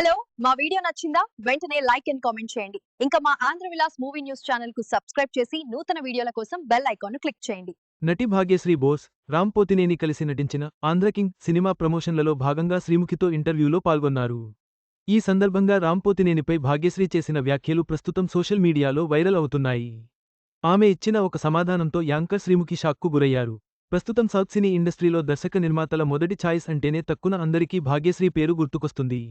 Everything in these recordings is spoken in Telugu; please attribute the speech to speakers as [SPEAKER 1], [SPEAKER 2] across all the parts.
[SPEAKER 1] హలో మా వీడియో నచ్చిందా? వెంటనే లైక్ అండ్ కామెంట్ చేయండి. ఇంకా మా ఆంధ్ర విలాస్ మూవీ న్యూస్ ఛానల్కు సబ్స్క్రైబ్ చేసి నూతన వీడియోల కోసం బెల్ ఐకాన్ క్లిక్ చేయండి.
[SPEAKER 2] నటి భాగ్యశ్రీ బోస్ రామ్ పోతినేని కలిసి నటించిన ఆంధ్రకింగ్ సినిమా ప్రమోషన్లలో భాగంగా శ్రీముఖితో ఇంటర్వ్యూలో పాల్గొన్నారు. ఈ సందర్భంగా రామ్ పోతినేనిపై భాగ్యశ్రీ చేసిన వ్యాఖ్యలు ప్రస్తుతం సోషల్ మీడియాలో వైరల్ అవుతున్నాయి. ఆమె ఇచ్చిన ఒక సమాధానంతో యాంకర్ శ్రీముఖి షాక్కు గురయ్యారు. ప్రస్తుతం సౌత్ సినీ ఇండస్ట్రీలో దర్శక నిర్మాతల మొదటి ఛాయిస్ అంటేనే తక్కున అందరికీ భాగ్యశ్రీ పేరు గుర్తుకొస్తుంది.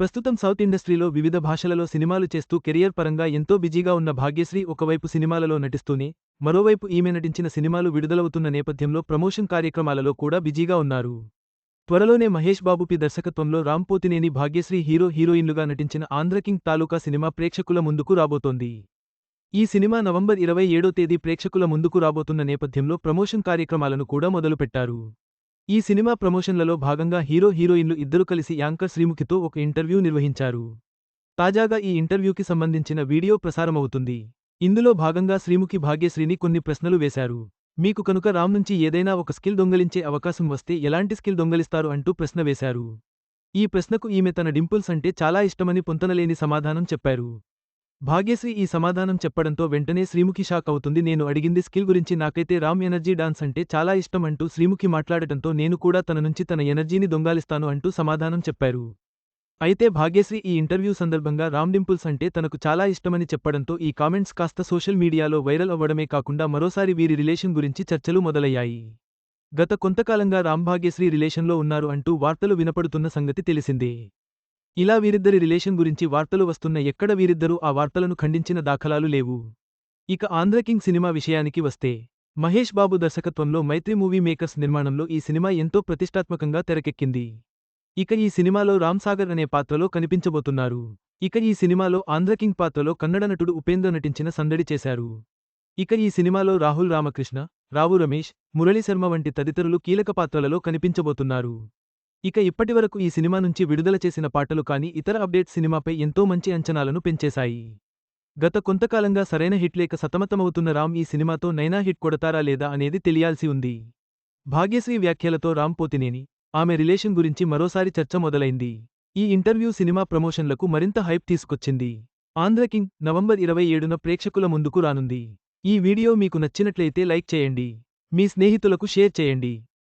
[SPEAKER 2] ప్రస్తుతం సౌత్ ఇండస్ట్రీలో వివిధ భాషలలో సినిమాలు చేస్తూ కెరియర్ పరంగా ఎంతో బిజీగా ఉన్న భాగ్యశ్రీ ఒకవైపు సినిమాలలో నటిస్తూనే మరోవైపు ఈమె నటించిన సినిమాలు విడుదలవుతున్న నేపథ్యంలో ప్రమోషన్ కార్యక్రమాలలో కూడా బిజీగా ఉన్నారు. త్వరలోనే మహేష్ బాబుపి దర్శకత్వంలో రాంపోతినేని భాగ్యశ్రీ హీరో హీరోయిన్లుగా నటించిన ఆంధ్రకింగ్ తాలూకా సినిమా ప్రేక్షకుల ముందుకు రాబోతోంది. ఈ సినిమా నవంబర్ ఇరవై ఏడో తేదీ ప్రేక్షకుల ముందుకు రాబోతున్న నేపథ్యంలో ప్రమోషన్ కార్యక్రమాలను కూడా మొదలుపెట్టారు. ఈ సినిమా ప్రమోషన్లలో భాగంగా హీరో హీరోయిన్లు ఇద్దరు కలిసి యాంకర్ శ్రీముఖితో ఒక ఇంటర్వ్యూ నిర్వహించారు. తాజాగా ఈ ఇంటర్వ్యూకి సంబంధించిన వీడియో ప్రసారమవుతుంది. ఇందులో భాగంగా శ్రీముఖి భాగ్యశ్రీని కొన్ని ప్రశ్నలు వేశారు. మీకు కనుక రామ్ నుంచి ఏదైనా ఒక స్కిల్ దొంగలించే అవకాశం వస్తే ఎలాంటి స్కిల్ దొంగలిస్తారు? అంటూ ప్రశ్న వేశారు. ఈ ప్రశ్నకు ఈమె తన డింపుల్స్ అంటే చాలా ఇష్టమని పొంతనలేని సమాధానం చెప్పారు. భాగ్యశ్రీ ఈ సమాధానం చెప్పడంతో వెంటనే శ్రీముఖి షాక్ అవుతుంది. నేను అడిగింది స్కిల్ గురించి. నాకైతే రామ్ ఎనర్జీ డాన్స్ అంటే చాలా ఇష్టం అంటూ శ్రీముఖి మాట్లాడటంతో నేను కూడా తన నుంచి తన ఎనర్జీని దొంగాలిస్తాను అంటూ సమాధానం చెప్పారు. అయితే భాగ్యశ్రీ ఈ ఇంటర్వ్యూ సందర్భంగా రామ్ డింపుల్స్ అంటే తనకు చాలా ఇష్టమని చెప్పడంతో ఈ కామెంట్స్ కాస్త సోషల్ మీడియాలో వైరల్ అవ్వడమే కాకుండా మరోసారి వీరి రిలేషన్ గురించి చర్చలు మొదలయ్యాయి. గత కొంతకాలంగా రామ్ భాగ్యశ్రీ రిలేషన్లో ఉన్నారు అంటూ వార్తలు వినపడుతున్న సంగతి తెలిసిందే. ఇలా వీరిద్దరి రిలేషన్ గురించి వార్తలు వస్తున్న ఎక్కడ వీరిద్దరూ ఆ వార్తలను ఖండించిన దాఖలాలు లేవు. ఇక ఆంధ్రకింగ్ సినిమా విషయానికి వస్తే మహేష్ బాబు దర్శకత్వంలో మైత్రి మూవీ మేకర్స్ నిర్మాణంలో ఈ సినిమా ఎంతో ప్రతిష్టాత్మకంగా తెరకెక్కింది. ఇక ఈ సినిమాలో రామ్ సాగర్ అనే పాత్రలో కనిపించబోతున్నారు. ఇక ఈ సినిమాలో ఆంధ్రకింగ్ పాత్రలో కన్నడ నటుడు ఉపేంద్ర నటించిన సందడి చేశారు. ఇక ఈ సినిమాలో రాహుల్ రామకృష్ణ రావు రమేష్ మురళీ శర్మ వంటి తదితరులు కీలక పాత్రలలో కనిపించబోతున్నారు. ఇక ఇప్పటివరకు ఈ సినిమా నుంచి విడుదల చేసిన పాటలు కానీ ఇతర అప్డేట్ సినిమాపై ఎంతో మంచి అంచనాలను పెంచేశాయి. గత కొంతకాలంగా సరైన హిట్ లేక సతమతమవుతున్న రామ్ ఈ సినిమాతో నైనా హిట్ కొడతారా లేదా అనేది తెలియాల్సి ఉంది. భాగ్యశ్రీ వ్యాఖ్యలతో రామ్ పోతినేని ఆమె రిలేషన్ గురించి మరోసారి చర్చ మొదలైంది. ఈ ఇంటర్వ్యూ సినిమా ప్రమోషన్లకు మరింత హైప్ తీసుకొచ్చింది. ఆంధ్రకింగ్ నవంబర్ ఇరవై ఏడున ప్రేక్షకుల ముందుకు రానుంది. ఈ వీడియో మీకు నచ్చినట్లయితే లైక్ చేయండి. మీ స్నేహితులకు షేర్ చేయండి.